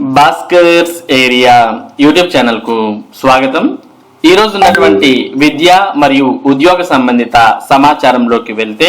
Bhaskar's area YouTube ఛానల్కు స్వాగతం. ఈ రోజు ఉన్నటువంటి విద్య మరియు ఉద్యోగ సంబంధిత సమాచారంలోకి వెళ్తే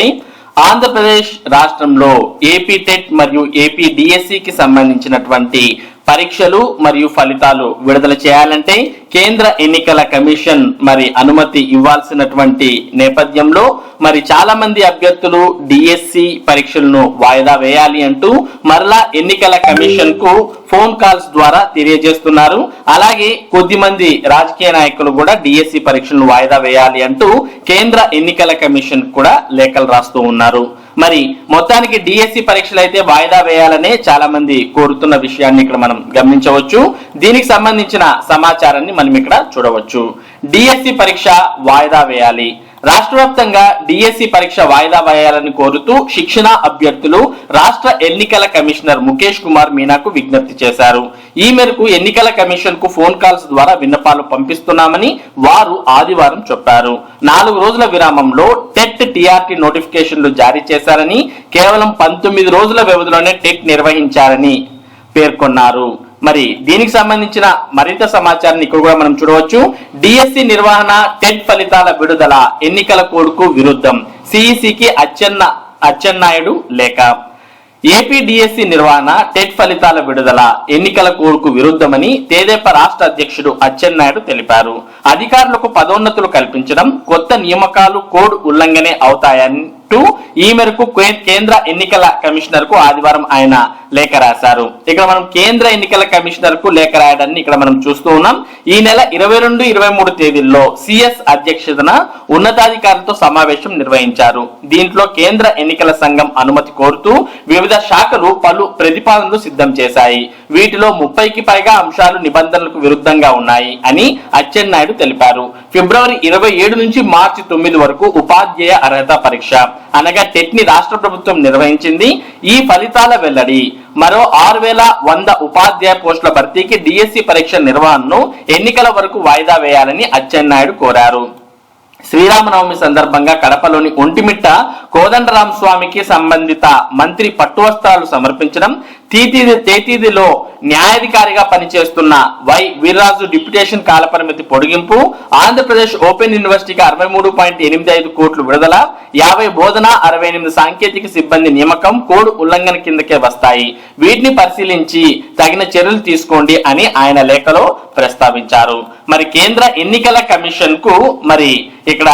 ఆంధ్రప్రదేశ్ రాష్ట్రంలో ఏపీ టెట్ మరియు ఏపీ డిఎస్సికి సంబంధించినటువంటి పరీక్షలు మరియు ఫలితాలు విడుదల చేయాలంటే కేంద్ర ఎన్నికల కమిషన్ మరి అనుమతి ఇవ్వాల్సినటువంటి నేపథ్యంలో మరి చాలా మంది అభ్యర్థులు డిఎస్సి పరీక్షలను వాయిదా వేయాలి అంటూ మరలా ఎన్నికల కమిషన్కు ఫోన్ కాల్స్ ద్వారా తెలియజేస్తున్నారు. అలాగే కొద్ది మంది రాజకీయ నాయకులు కూడా డిఎస్సి పరీక్షలను వాయిదా వేయాలి అంటూ కేంద్ర ఎన్నికల కమిషన్ కూడా లేఖలు రాస్తూ ఉన్నారు. మరి మొత్తానికి డిఎస్సి పరీక్షలు అయితే వాయిదా వేయాలనే చాలా మంది కోరుతున్న విషయాన్ని ఇక్కడ మనం గమనించవచ్చు. దీనికి సంబంధించిన సమాచారాన్ని మనం ఇక్కడ చూడవచ్చు. డిఎస్సి పరీక్ష వాయిదా వేయాలి. రాష్ట్ర వ్యాప్తంగా డిఎస్సి పరీక్ష వాయిదా వేయాలని కోరుతూ శిక్షణ అభ్యర్థులు రాష్ట్ర ఎన్నికల కమిషనర్ ముఖేష్ కుమార్ మీనాకు విజ్ఞప్తి చేశారు. ఈ మేరకు ఎన్నికల కమిషన్కు ఫోన్ కాల్స్ ద్వారా విన్నపాలు పంపిస్తున్నామని వారు ఆదివారం చెప్పారు. నాలుగు రోజుల విరామంలో టెట్ టిఆర్టీ నోటిఫికేషన్లు జారీ చేశారని కేవలం పంతొమ్మిది రోజుల వ్యవధిలోనే టెట్ నిర్వహించారని పేర్కొన్నారు. మరి దీనికి సంబంధించిన మరింత సమాచారాన్ని ఇక్కడ కూడా మనం చూడవచ్చు. డిఎస్సి నిర్వహణ టెట్ ఫలితాల విడుదల ఎన్నికల కోడ్కు విరుద్ధం సిఈసికి అచ్చెన్న అచ్చెన్నాయుడు లేఖ. ఏపీ డిఎస్సి నిర్వహణ టెట్ ఫలితాల విడుదల ఎన్నికల కోడ్కు విరుద్ధమని తేదేప రాష్ట్ర అధ్యక్షుడు అచ్చెన్నాయుడు తెలిపారు. అధికారులకు పదోన్నతులు కల్పించడం కొత్త నియామకాలు కోడ్ ఉల్లంఘనే టూ ఈ మేరకు కేంద్ర ఎన్నికల కమిషనర్కు ఆదివారం ఆయన లేఖ రాశారు. ఇక్కడ మనం కేంద్ర ఎన్నికల కమిషనర్కు లేఖ రాయడాన్ని ఇక్కడ మనం చూస్తూ ఉన్నాం. ఈ నెల ఇరవై రెండు ఇరవై మూడు తేదీల్లో సిఎస్ అధ్యక్షతన ఉన్నతాధికారులతో సమావేశం నిర్వహించారు. దీంట్లో కేంద్ర ఎన్నికల సంఘం అనుమతి కోరుతూ వివిధ శాఖలు పలు ప్రతిపాదనలు సిద్ధం చేశాయి. వీటిలో ముప్పైకి పైగా అంశాలు నిబంధనలకు విరుద్ధంగా ఉన్నాయి అని అచ్చెన్నాయుడు తెలిపారు. ఫిబ్రవరి ఇరవై ఏడు నుంచి మార్చి తొమ్మిది వరకు ఉపాధ్యాయ అర్హత పరీక్ష. అనగా టెట్ని రాష్ట్ర ప్రభుత్వం నిర్వహించింది. ఈ ఫలితాల వెల్లడి మరో ఆరు వేల వంద ఉపాధ్యాయ పోస్టుల భర్తీకి డిఎస్సి పరీక్ష నిర్వహణను ఎన్నికల వరకు వాయిదా వేయాలని అచ్చెన్నాయుడు కోరారు. శ్రీరామనవమి సందర్భంగా కడపలోని ఒంటిమిట్ట కోదండరామ స్వామికి సంబంధిత మంత్రి పట్టు వస్త్రాలు సమర్పించడం తీతీది తేతీదిలో న్యాయాధికారిగా పనిచేస్తున్న వై వీర్రాజు డిప్యుటేషన్ కాలపరిమితి పొడిగింపు ఆంధ్రప్రదేశ్ ఓపెన్ యూనివర్సిటీకి అరవై మూడు పాయింట్ ఎనిమిది ఐదు కోట్లు విడుదల యాభై బోధన అరవై ఎనిమిది సాంకేతిక సిబ్బంది నియమకం కోడ్ ఉల్లంఘన కిందకే వస్తాయి. వీటిని పరిశీలించి తగిన చర్యలు తీసుకోండి అని ఆయన లేఖలో ప్రస్తావించారు. మరి కేంద్ర ఎన్నికల కమిషన్కు మరి ఇక్కడ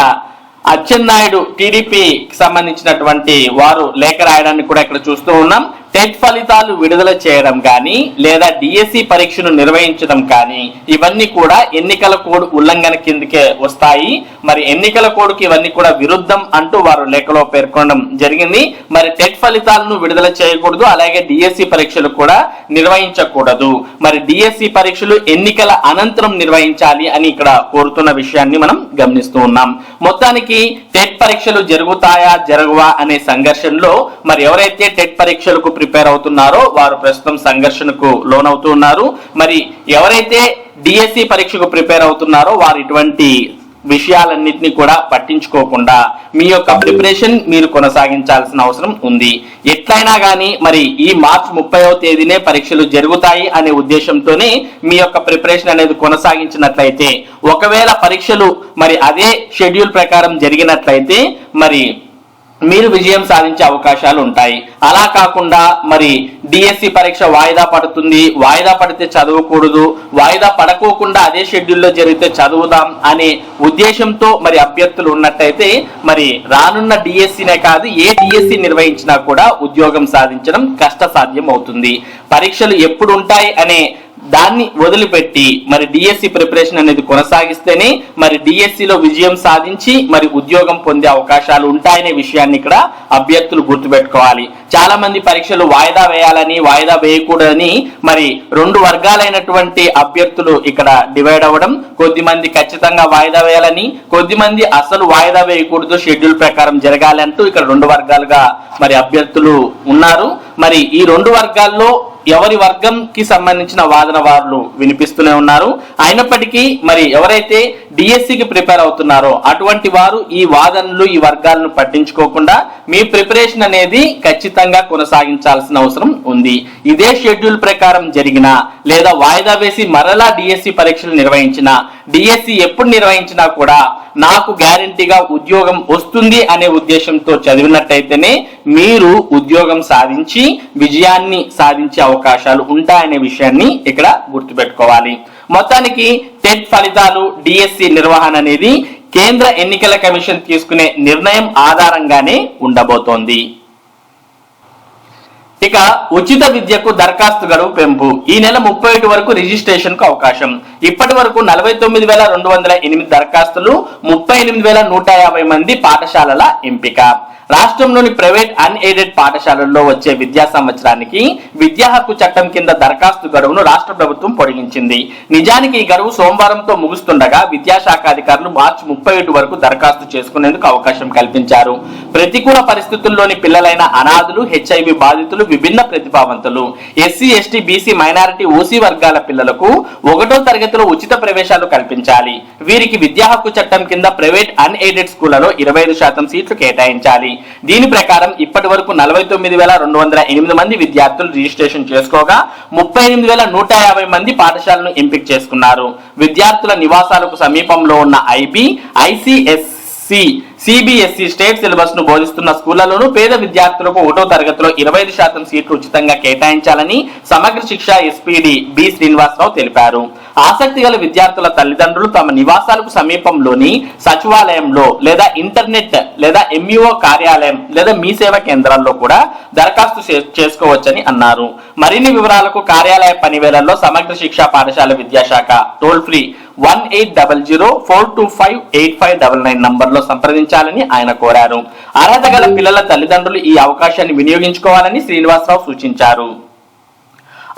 అచ్చెన్నాయుడు టీడీపీకి సంబంధించినటువంటి వారు లేఖ రాయడాన్ని కూడా ఇక్కడ చూస్తూ ఉన్నాం. టెట్ ఫలితాలు విడుదల చేయడం కానీ లేదా డిఎస్సి పరీక్షను నిర్వహించడం కానీ ఇవన్నీ కూడా ఎన్నికల కోడ్ ఉల్లంఘన కిందకే వస్తాయి. మరి ఎన్నికల కోడ్కి ఇవన్నీ కూడా విరుద్ధం అంటూ వారు లేఖలో పేర్కొనడం జరిగింది. మరి టెట్ ఫలితాలను విడుదల చేయకూడదు అలాగే డిఎస్సి పరీక్షలు కూడా నిర్వహించకూడదు. మరి డిఎస్సి పరీక్షలు ఎన్నికల అనంతరం నిర్వహించాలి అని ఇక్కడ కోరుతున్న విషయాన్ని మనం గమనిస్తూ ఉన్నాం. మొత్తానికి టెట్ పరీక్షలు జరుగుతాయా జరగవా అనే సంఘర్షణలో మరి ఎవరైతే టెట్ పరీక్షలకు ప్రిపేర్ అవుతున్నారో వారు ప్రస్తుతం సంఘర్షణకు లోనవుతూ ఉన్నారు. మరి ఎవరైతే డిఎస్సి పరీక్షకు ప్రిపేర్ అవుతున్నారో వారు ఇటువంటి విషయాలన్నింటినీ కూడా పట్టించుకోకుండా మీ యొక్క ప్రిపరేషన్ మీరు కొనసాగించాల్సిన అవసరం ఉంది. ఎట్లయినా కానీ మరి ఈ మార్చ్ ముప్పైవ తేదీనే పరీక్షలు జరుగుతాయి అనే ఉద్దేశంతోనే మీ యొక్క ప్రిపరేషన్ అనేది కొనసాగించినట్లయితే ఒకవేళ పరీక్షలు మరి అదే షెడ్యూల్ ప్రకారం జరిగినట్లయితే మరి మీరు విజయం సాధించే అవకాశాలు ఉంటాయి. అలా కాకుండా మరి డిఎస్సి పరీక్ష వాయిదా పడుతుంది. వాయిదా పడితే చదవకూడదు. వాయిదా పడకోకుండా అదే షెడ్యూల్లో జరిగితే చదువుదాం అనే ఉద్దేశంతో మరి అభ్యర్థులు ఉన్నట్టయితే మరి రానున్న డిఎస్సినే కాదు ఏ డిఎస్సి నిర్వహించినా కూడా ఉద్యోగం సాధించడం కష్టసాధ్యం అవుతుంది పరీక్షలు ఎప్పుడు ఉంటాయి అనే దాన్ని వదిలిపెట్టి మరి డిఎస్సి ప్రిపరేషన్ అనేది కొనసాగిస్తేనే మరి డిఎస్సిలో విజయం సాధించి మరి ఉద్యోగం పొందే అవకాశాలు ఉంటాయనే విషయాన్ని ఇక్కడ అభ్యర్థులు గుర్తుపెట్టుకోవాలి. చాలా మంది పరీక్షలు వాయిదా వేయాలని వాయిదా వేయకూడదని మరి రెండు వర్గాలైనటువంటి అభ్యర్థులు ఇక్కడ డివైడ్ అవ్వడం కొద్దిమంది ఖచ్చితంగా వాయిదా వేయాలని కొద్దిమంది అసలు వాయిదా వేయకూడదు షెడ్యూల్ ప్రకారం జరగాలి అంటూ ఇక్కడ రెండు వర్గాలుగా మరి అభ్యర్థులు ఉన్నారు. మరి ఈ రెండు వర్గాల్లో ఎవరి వర్గంకి సంబంధించిన వాదన వారులు వినిపిస్తూనే ఉన్నారు. అయినప్పటికీ మరి ఎవరైతే డిఎస్సికి ప్రిపేర్ అవుతున్నారో అటువంటి వారు ఈ వాదనలు ఈ వర్గాలను పట్టించుకోకుండా మీ ప్రిపరేషన్ అనేది ఖచ్చితంగా కొనసాగించాల్సిన అవసరం ఉంది. ఇదే షెడ్యూల్ ప్రకారం జరిగిన లేదా వాయిదా వేసి మరలా డిఎస్సి పరీక్షలు నిర్వహించిన డిఎస్సి ఎప్పుడు నిర్వహించినా కూడా నాకు గ్యారంటీగా ఉద్యోగం వస్తుంది అనే ఉద్దేశంతో చదివినట్టయితేనే మీరు ఉద్యోగం సాధించి విజయాన్ని సాధించే అవకాశాలు ఉంటాయనే విషయాన్ని ఇక్కడ గుర్తుపెట్టుకోవాలి. మొత్తానికి టెట్ ఫలితాలు డిఎస్సి నిర్వహణ అనేది కేంద్ర ఎన్నికల కమిషన్ తీసుకునే నిర్ణయం ఆధారంగానే ఉండబోతోంది. ఇక ఉచిత విద్యకు దరఖాస్తు గడువు పెంపు. ఈ నెల ముప్పై ఒకటి వరకు రిజిస్ట్రేషన్కు అవకాశం. ఇప్పటి వరకు నలభై తొమ్మిది వేల రెండు వందల ఎనిమిది దరఖాస్తులు ముప్పై ఎనిమిది వేల నూట యాభై మంది పాఠశాలల ఎంపిక. రాష్ట్రంలోని ప్రైవేట్ అన్ఎయిడెడ్ పాఠశాలల్లో వచ్చే విద్యా సంవత్సరానికి విద్యా హక్కు చట్టం కింద దరఖాస్తు గడువును రాష్ట్ర ప్రభుత్వం పొడిగించింది. నిజానికి ఈ గడువు సోమవారంతో ముగుస్తుండగా విద్యాశాఖ అధికారులు మార్చి ముప్పై ఒకటి వరకు దరఖాస్తు చేసుకునేందుకు అవకాశం కల్పించారు. ప్రతికూల పరిస్థితుల్లోని పిల్లలైన అనాథులు హెచ్ఐవి బాధితులు విభిన్న ప్రతిభావంతులు SC ST BC minority OC వర్గాల పిల్లలకు ఒకటో తరగతిలో ఉచిత ప్రవేశాలు కల్పించాలి. వీరికి విద్యా హక్కు చట్టం కింద ప్రైవేట్ అన్ఎయిడెడ్ స్కూళ్ళలో ఇరవై ఐదు శాతం సీట్లు కేటాయించాలి. దీని ప్రకారం ఇప్పటి వరకు నలభై తొమ్మిది వేల రెండు వందల ఎనిమిది మంది విద్యార్థులు రిజిస్ట్రేషన్ చేసుకోగా ముప్పై ఎనిమిది వేల నూట యాభై మంది పాఠశాలను ఎంపిక చేసుకున్నారు. విద్యార్థుల నివాసాలకు సమీపంలో ఉన్న ఐబీ ఐసిఎస్సి సిబిఎస్ఈ స్టేట్ సిలబస్ను బోధిస్తున్న స్కూళ్ళలోనూ పేద విద్యార్థులకు ఒకటో తరగతిలో ఇరవై ఐదు శాతం సీట్లు ఉచితంగా కేటాయించాలని సమగ్ర శిక్ష ఎస్పీడి బి శ్రీనివాసరావు తెలిపారు. ఆసక్తి గల విద్యార్థుల తల్లిదండ్రులు తమ నివాసాలకు సమీపంలోని సచివాలయంలో లేదా ఇంటర్నెట్ లేదా ఎంఈఓ కార్యాలయం లేదా మీ సేవ కేంద్రాల్లో కూడా దరఖాస్తు చేసుకోవచ్చని అన్నారు. మరిన్ని వివరాలకు కార్యాలయ పనివేళల్లో సమగ్ర శిక్షా పాఠశాల విద్యాశాఖ toll free one eight double zero four two five eight five double nine నంబర్లో సంప్రదించాలని ఆయన కోరారు. అర్హత గల పిల్లల తల్లిదండ్రులు ఈ అవకాశాన్ని వినియోగించుకోవాలని శ్రీనివాసరావు సూచించారు.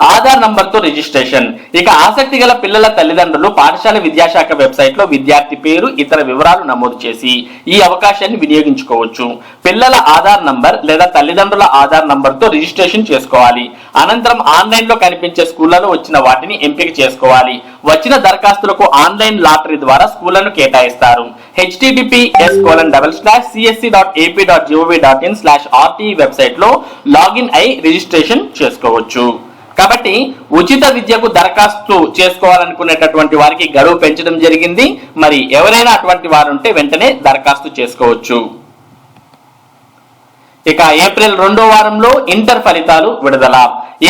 ఆధార్ నంబర్తో రిజిస్ట్రేషన్. ఇక ఆసక్తి గల పిల్లల తల్లిదండ్రులు పాఠశాల విద్యాశాఖ వెబ్సైట్లో విద్యార్థి పేరు ఇతర వివరాలు నమోదు చేసి ఈ అవకాశాన్ని వినియోగించుకోవచ్చు. పిల్లల ఆధార్ నంబర్ లేదా తల్లిదండ్రుల ఆధార్ నంబర్తో రిజిస్ట్రేషన్ చేసుకోవాలి. అనంతరం ఆన్లైన్లో కనిపించే స్కూళ్ళలో వచ్చిన వాటిని ఎంపిక చేసుకోవాలి. వచ్చిన దరఖాస్తులకు ఆన్లైన్ లాటరీ ద్వారా స్కూళ్ళను కేటాయిస్తారు. HTTPS colon double slash CSE dot AP dot GOV dot in slash RTE వెబ్సైట్లో లాగిన్ అయి రిజిస్ట్రేషన్ చేసుకోవచ్చు. కాబట్టి ఉచిత విద్యకు దరఖాస్తు చేసుకోవాలనుకునేటటువంటి వారికి గడువు పెంచడం జరిగింది. మరి ఎవరైనా అటువంటి వారు ఉంటే వెంటనే దరఖాస్తు చేసుకోవచ్చు. ఇక ఏప్రిల్ రెండో వారంలో ఇంటర్ ఫలితాలు విడుదల.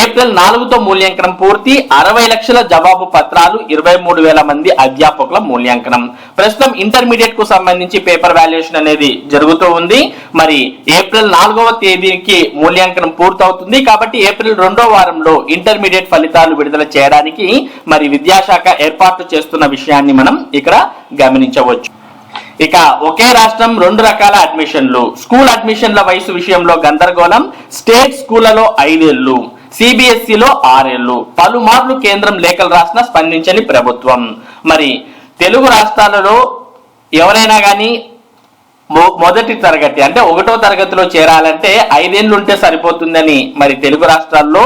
ఏప్రిల్ నాలుగుతో మూల్యాంకనం పూర్తి అరవై లక్షల జవాబు పత్రాలు ఇరవై మూడు వేల మంది అధ్యాపకుల మూల్యాంకనం. ప్రస్తుతం ఇంటర్మీడియట్కు సంబంధించి పేపర్ వాల్యుయేషన్ అనేది జరుగుతూ ఉంది. మరి ఏప్రిల్ నాలుగవ తేదీకి మూల్యాంకనం పూర్తవుతుంది కాబట్టి ఏప్రిల్ రెండో వారంలో ఇంటర్మీడియట్ ఫలితాలు విడుదల చేయడానికి మరి విద్యాశాఖ ఏర్పాట్లు చేస్తున్న విషయాన్ని మనం ఇక్కడ గమనించవచ్చు. ఇక ఒకే రాష్ట్రం రెండు రకాల అడ్మిషన్లు. స్కూల్ అడ్మిషన్ల వయసు విషయంలో గందరగోళం స్టేట్ స్కూళ్ళలో ఐదేళ్ళు సిబిఎస్ఈలో ఆరేళ్ళు పలుమార్లు కేంద్రం లేఖలు రాసిన స్పందించని ప్రభుత్వం. మరి తెలుగు రాష్ట్రాలలో ఎవరైనా కానీ మొదటి తరగతి అంటే ఒకటో తరగతిలో చేరాలంటే ఐదేళ్ళు ఉంటే సరిపోతుందని మరి తెలుగు రాష్ట్రాల్లో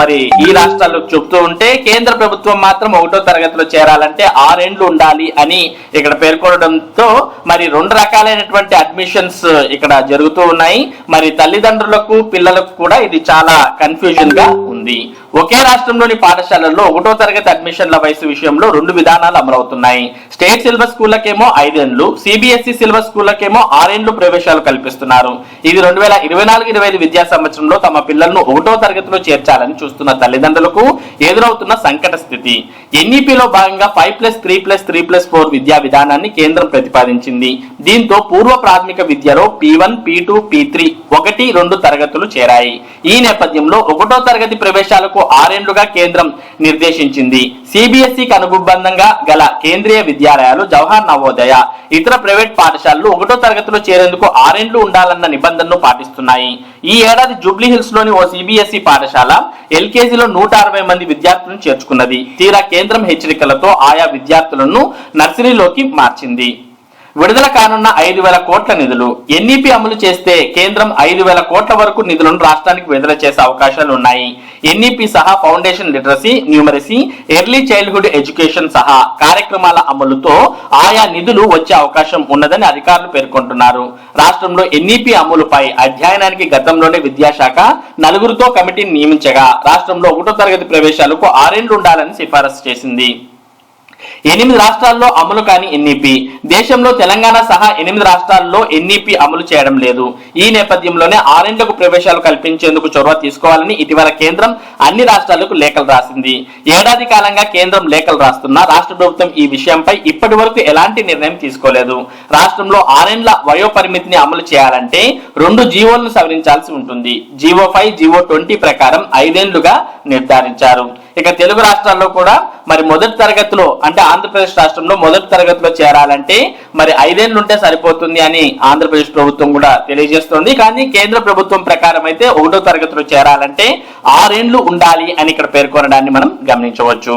మరి ఈ రాష్ట్రాల్లో చెప్తూ ఉంటే కేంద్ర ప్రభుత్వం మాత్రం ఒకటో తరగతిలో చేరాలంటే ఆరేండ్లు ఉండాలి అని ఇక్కడ పేర్కొనడంతో మరి రెండు రకాలైనటువంటి అడ్మిషన్స్ ఇక్కడ జరుగుతూ ఉన్నాయి. మరి తల్లిదండ్రులకు పిల్లలకు కూడా ఇది చాలా కన్ఫ్యూజన్గా ఉంది. ఒకే రాష్ట్రంలోని పాఠశాలల్లో ఒకటో తరగతి అడ్మిషన్ల వయసు విషయంలో రెండు విధానాలు అమలవుతున్నాయి. స్టేట్ సిలబస్ స్కూళ్ళకేమో ఐదేండ్లు సిబిఎస్ఈ సిలబస్ స్కూళ్ళకేమో ఆరేండ్లు ప్రవేశాలు కల్పిస్తున్నారు. ఇది రెండు వేల ఇరవై నాలుగు ఇరవై ఐదు విద్యా సంవత్సరంలో తమ పిల్లలను ఒకటో తరగతిలో చేర్చాలని చూస్తున్న తల్లిదండ్రులకు ఎదురవుతున్న సంకట స్థితి. ఎన్ఈపిలో భాగంగా five plus three plus three plus four విద్యా విధానాన్ని కేంద్రం ప్రతిపాదించింది. దీంతో పూర్వ ప్రాథమిక విద్యలో P one P two P three ఒకటి రెండు తరగతులు చేరాయి. ఈ నేపథ్యంలో ఒకటో తరగతి ప్రవేశాలకు ఆరేండ్లుగా కేంద్రం నిర్దేశించింది. సిబిఎస్ఈకి అనుబంధంగా గల కేంద్రీయ విద్యాలయాలు జవహర్ నవోదయ. ఇతర ప్రైవేట్ పాఠశాలలు ఒకటో తరగతిలో చేరేందుకు ఆరేండ్లు ఉండాలన్న నిబంధనను పాటిస్తున్నాయి. ఈ ఏడాది జూబ్లీ హిల్స్లోని ఓ సిబిఎస్ఈ పాఠశాల ఎల్కేజీలో నూట అరవై మంది విద్యార్థులను చేర్చుకున్నది. తీరా కేంద్రం హెచ్చరికలతో ఆయా విద్యార్థులను నర్సరీలోకి మార్చింది. విడుదల కానున్న ఐదు వేల కోట్ల నిధులు ఎన్ఈపి అమలు చేస్తే కేంద్రం ఐదు వేల కోట్ల వరకు నిధులను రాష్ట్రానికి విడుదల చేసే అవకాశాలు ఉన్నాయి. ఎన్ఈపి సహా foundation literacy numeracy early childhood education సహా కార్యక్రమాల అమలుతో ఆయా నిధులు వచ్చే అవకాశం ఉన్నదని అధికారులు పేర్కొంటున్నారు. రాష్ట్రంలో ఎన్ఈపి అమలుపై అధ్యయనానికి గతంలోనే విద్యాశాఖ నలుగురితో కమిటీని నియమించగా రాష్ట్రంలో ఒకటో తరగతి ప్రవేశాలకు ఆరేళ్ళు ఉండాలని సిఫారసు చేసింది. ఎనిమిది రాష్ట్రాల్లో అమలు కాని ఎన్ఈపి. దేశంలో తెలంగాణ సహా ఎనిమిది రాష్ట్రాల్లో ఎన్ఈపి అమలు చేయడం లేదు. ఈ నేపథ్యంలోనే ఆరేండ్లకు ప్రవేశాలు కల్పించేందుకు చొరవ తీసుకోవాలని ఇటీవల కేంద్రం అన్ని రాష్ట్రాలకు లేఖలు రాసింది. ఏడాది కాలంగా కేంద్రం లేఖలు రాస్తున్నా రాష్ట్ర ప్రభుత్వం ఈ విషయంపై ఇప్పటి వరకు ఎలాంటి నిర్ణయం తీసుకోలేదు. రాష్ట్రంలో ఆరేండ్ల వయో పరిమితిని అమలు చేయాలంటే రెండు జీవోలను సవరించాల్సి ఉంటుంది. జీవో ఫైవ్ జీవో ట్వంటీ ప్రకారం ఐదేళ్ళుగా నిర్ధారించారు. ఇక తెలుగు రాష్ట్రాల్లో కూడా మరి మొదటి తరగతిలో అంటే ఆంధ్రప్రదేశ్ రాష్ట్రంలో మొదటి తరగతిలో చేరాలంటే మరి ఐదేళ్ళు ఉంటే సరిపోతుంది అని ఆంధ్రప్రదేశ్ ప్రభుత్వం కూడా తెలియజేస్తుంది. కానీ కేంద్ర ప్రభుత్వం ప్రకారం అయితే ఒకటో తరగతిలో చేరాలంటే ఆరేండ్లు ఉండాలి అని ఇక్కడ పేర్కొనడాన్ని మనం గమనించవచ్చు.